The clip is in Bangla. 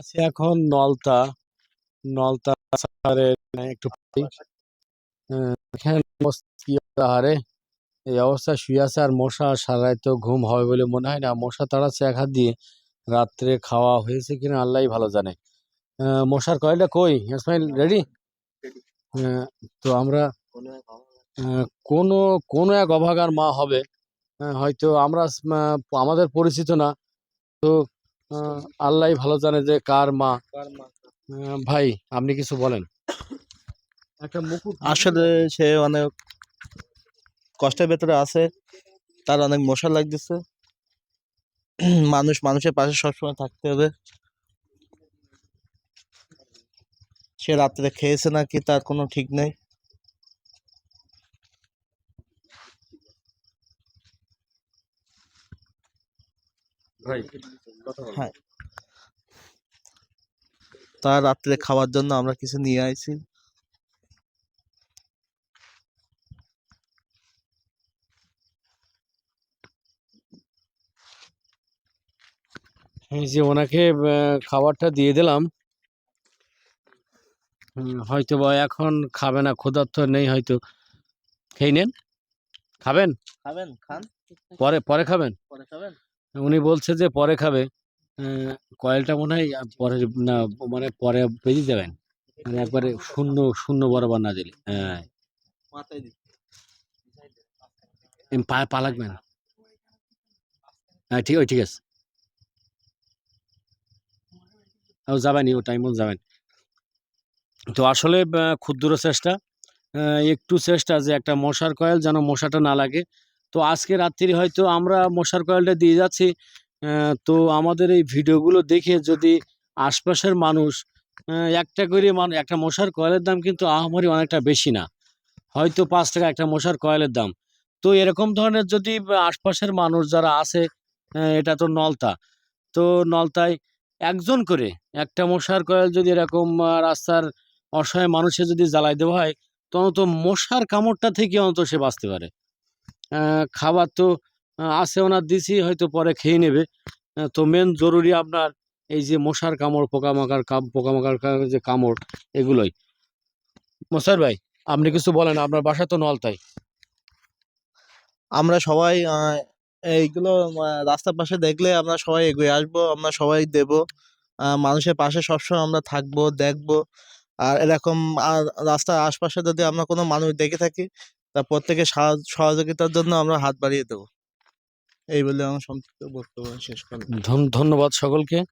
আছি এখন নলতা নলতা একটু এখানে কি আহারে এই অবস্থা শুয়ে আছে আর মশা সারাই তো ঘুম হবে বলে মনে হয় না। মশা তাড়াচ্ছে এক হাত দিয়ে। রাত্রে খাওয়া হয়েছে কিনা আল্লাহই ভালো জানে। মশার কয়েলটা কই? ইসমাইল রেডি তো আমরা কোনো কোনো এক অভাগার মা হবে। হয়তো আমরা আমাদের পরিচিত না। তো আল্লাহই ভালো জানে যে কার মা। ভাই আপনি কিছু বলেন। একটা মুকুট আসলে সে অনেক কষ্টের ভেতরে আছে তার অনেক মশা লাগতেছে। মানুষ মানুষের পাশে সবসময় থাকতে হবে। সে রাত্রে খেয়েছে নাকি তার কোনো ঠিক নেই। হ্যাঁ। তার রাত্রে খাওয়ার জন্য আমরা কিছু নিয়ে আইছি। এই যে ওনাকে খাবারটা দিয়ে দিলাম। হুম, হয়তো বা এখন খাবে না ক্ষুধার্ত নেই হয়তো। খেয়ে নেন। খাবেন? খাবেন খান। পরে পরে খাবেন? পরে খাবেন। উনি বলছে যে পরে খাবে। কয়েলটা মনে হয় পরে না মানে পরে বেরিয়ে যাবেন মানে একবারে শূন্য শূন্য বরাবর না দিলে। হ্যাঁ। পা পা লাগবে না। হ্যাঁ ঠিক ওই ঠিক আছে। ও যাবেনি ও টাইম যাবেন। তো আসলে ক্ষুদ্র চেষ্টা। আহ, একটু চেষ্টা যে একটা মশার কয়েল যেন মশাটা না লাগে। তো আজকে রাত্রি হয়তো আমরা মশার কয়েলটা দিয়ে যাচ্ছি। তো আমাদের এই ভিডিওগুলো দেখে যদি আশপাশের মানুষ একটা করে মান একটা মশার কয়েলের দাম কিন্তু আহামরি অনেকটা বেশি না। হয়তো পাঁচ টাকা একটা মশার কয়েলের দাম। তো এরকম ধরনের যদি আশপাশের মানুষ যারা আছে এটা তো নলতা। তো নলতায় একজন করে একটা মশার কয়েল যদি এরকম রাস্তার অসহায় মানুষে যদি জ্বালাই দেওয়া হয়, তো অন্তত মশার কামড়টা থেকে অন্তত সে বাঁচতে পারে। খাবার তো আছে ওনার দিছি, হয়তো পরে খেয়ে নেবে। তো মেন জরুরি আপনার এই যে মশার কামড় পোকামাকার কাম পোকামাকার যে কামড়, এগুলোই। মশার ভাই, আপনি কিছু বলেন, আপনার বাসা তো নলতাই। আমরা সবাই এইগুলো রাস্তার পাশে দেখলে আমরা সবাই এগিয়ে আসব, আমরা সবাই দেব। মানুষের পাশে সবসময় আমরা থাকব, দেখব। আর এরকম রাস্তার আশপাশে যদি আমরা কোনো মানুষ দেখে থাকি তা সাহায্য- সহযোগিতার জন্য আমরা হাত বাড়িয়ে দেবো। এই বলে আমার সংক্ষিপ্ত বক্তব্য শেষ করলাম। ধন- ধন্যবাদ সকলকে।